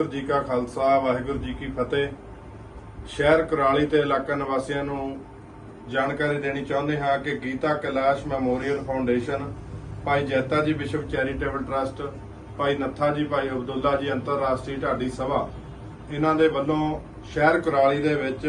ਵਾਹਿਗੁਰੂ ਜੀ ਕਾ ਖਾਲਸਾ, ਵਾਹਿਗੁਰੂ ਜੀ ਕੀ ਫਤਿਹ। ਸ਼ਹਿਰ ਕੁਰਾਲੀ ਤੇ ਇਲਾਕਾ ਨਿਵਾਸੀਆਂ ਨੂੰ ਜਾਣਕਾਰੀ ਦੇਣੀ ਚਾਹੁੰਦੇ ਹਾਂ ਕਿ ਗੀਤਾ ਕੈਲਾਸ਼ ਮੈਮੋਰੀਅਲ ਫਾਊਂਡੇਸ਼ਨ, ਭਾਈ ਜੈਤਾ ਜੀ ਵਿਸ਼ਵ ਚੈਰੀਟੇਬਲ ਟਰਸਟ, ਭਾਈ ਨੱਥਾ ਜੀ, ਭਾਈ ਅਬਦੁੱਲਾ ਜੀ ਅੰਤਰਰਾਸ਼ਟਰੀ ਢਾਡੀ ਸਭਾ, ਇਹਨਾਂ ਦੇ ਵੱਲੋਂ ਸ਼ਹਿਰ ਕੁਰਾਲੀ ਦੇ ਵਿੱਚ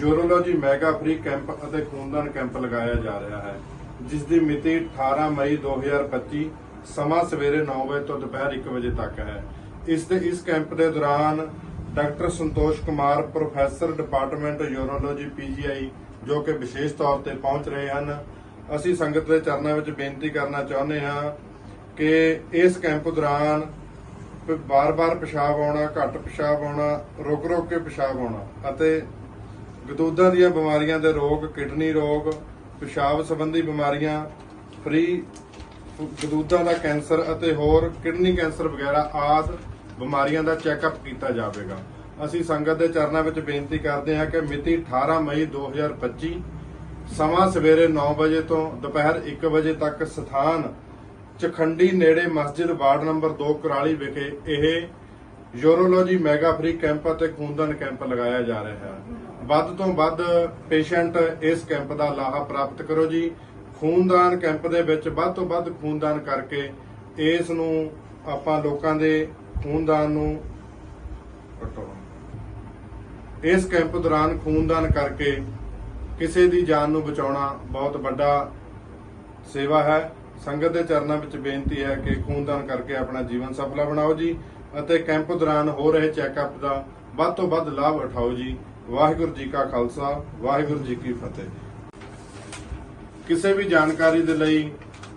ਯੂਰੋਲੋਜੀ ਮੈਗਾ ਫ੍ਰੀ ਕੈਂਪ ਅਤੇ ਖੂਨਦਾਨ ਕੈਂਪ ਲਗਾਇਆ ਜਾ ਰਿਹਾ ਹੈ ਜਿਸ ਦੀ ਮਿਤੀ 18 ਮਈ 2025 ਸਮਾਂ ਸਵੇਰੇ 9 ਵਜੇ ਤੋਂ ਦੁਪਹਿਰ 1 ਵਜੇ ਤੱਕ ਹੈ। ਇਸ ਦੇ, ਇਸ ਕੈਂਪ ਦੇ ਦੌਰਾਨ doctor Santosh Kumar, professor department urology PGI, ਜੋ ਕਿ ਵਿਸ਼ੇਸ਼ ਤੌਰ ਤੇ ਪਹੁੰਚ ਰਹੇ ਹਨ, ਅਸੀਂ ਸੰਗਤ ਦੇ ਚਰਨਾਂ ਵਿੱਚ ਬੇਨਤੀ ਕਰਨਾ ਚਾਹੁੰਦੇ ਹਾਂ ਕਿ ਇਸ ਕੈਂਪ ਦੌਰਾਨ ਬਾਰ-ਬਾਰ ਪਿਸ਼ਾਬ ਆਉਣਾ, ਘੱਟ ਪਿਸ਼ਾਬ ਆਉਣਾ, ਰੁਕ-ਰੁਕ ਕੇ ਪਿਸ਼ਾਬ ਆਉਣਾ ਅਤੇ ਗਦੂਦਾਂ ਦੀਆਂ ਬਿਮਾਰੀਆਂ ਦੇ ਰੋਗ, ਕਿਡਨੀ ਰੋਗ, ਪਿਸ਼ਾਬ ਸੰਬੰਧੀ ਬਿਮਾਰੀਆਂ ਫ੍ਰੀ ਗਦੂਦਾਂ ਦਾ ਕੈਂਸਰ ਅਤੇ ਹੋਰ ਕਿਡਨੀ ਕੈਂਸਰ ਵਗੈਰਾ ਆਦਿ ਬਿਮਾਰੀਆਂ ਦਾ ਚੈੱਕਅਪ ਕੀਤਾ ਜਾਵੇਗਾ। ਅਸੀਂ ਸੰਗਤ ਦੇ ਚਰਨਾਂ ਵਿੱਚ ਬੇਨਤੀ ਕਰਦੇ ਹਾਂ ਕਿ ਮਿਤੀ 18 ਮਈ 2025 ਸਮਾਂ ਸਵੇਰੇ 9 ਵਜੇ ਤੋਂ ਦੁਪਹਿਰ 1 ਵਜੇ ਤੱਕ ਸਥਾਨ ਚਖੰਡੀ ਨੇੜੇ ਮਸਜਿਦ ਵਾਰਡ ਨੰਬਰ 2 ਕੁਰਾਲੀ ਵਿਖੇ ਇਹ ਯੂਰੋਲੋਜੀ ਮੈਗਾ ਫ੍ਰੀ ਕੈਂਪ ਅਤੇ ਖੂਨਦਾਨ ਕੈਂਪ ਲਗਾਇਆ ਜਾ ਰਿਹਾ ਹੈ। ਵੱਧ ਤੋਂ ਵੱਧ ਪੇਸ਼ੈਂਟ ਇਸ ਕੈਂਪ ਦਾ ਲਾਹਾ ਪ੍ਰਾਪਤ ਕਰੋ ਜੀ। ਖੂਨਦਾਨ ਕੈਂਪ ਦੇ ਵਿੱਚ ਵੱਧ ਤੋਂ ਵੱਧ ਖੂਨਦਾਨ ਕਰਕੇ ਇਸ ਨੂੰ ਆਪਾਂ ਲੋਕਾਂ ਦੇ ਖੂਨਦਾਨ ਨੂੰ ਕੱਟੋ ਇਸ ਕੈਂਪ ਦੌਰਾਨ ਖੂਨਦਾਨ ਕਰਕੇ ਕਿਸੇ ਦੀ ਜਾਨ ਨੂੰ ਬਚਾਉਣਾ ਬਹੁਤ ਵੱਡਾ ਸੇਵਾ ਹੈ। ਸੰਗਤ ਦੇ ਚਰਨਾਂ ਵਿੱਚ ਬੇਨਤੀ ਹੈ ਕਿ ਖੂਨਦਾਨ ਕਰਕੇ ਆਪਣਾ ਜੀਵਨ ਸਫਲਾ ਬਣਾਓ ਜੀ ਅਤੇ ਕੈਂਪ ਦੌਰਾਨ ਹੋ ਰਹੇ ਚੈੱਕਅਪ ਦਾ ਵੱਧ ਤੋਂ ਵੱਧ ਲਾਭ ਉਠਾਓ ਜੀ। ਵਾਹਿਗੁਰੂ ਜੀ ਕਾ ਖਾਲਸਾ, ਵਾਹਿਗੁਰੂ ਜੀ ਕੀ ਫਤਿਹ। ਕਿਸੇ ਵੀ ਜਾਣਕਾਰੀ ਦੇ ਲਈ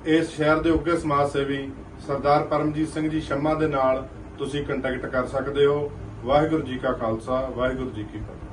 ਇਸ ਸ਼ਹਿਰ ਦੇ ਉੱਗੇ ਸਮਾਜ ਸੇਵੀ ਸਰਦਾਰ ਪਰਮਜੀਤ ਸਿੰਘ ਜੀ ਸ਼ੰਮਾ ਦੇ ਨਾਲ ਤੁਸੀਂ ਕੰਟੈਕਟ ਕਰ ਸਕਦੇ ਹੋ। ਵਾਹਿਗੁਰੂ ਜੀ ਕਾ ਖਾਲਸਾ ਵਾਹਿਗੁਰੂ ਜੀ ਕੀ ਫਤਿਹ।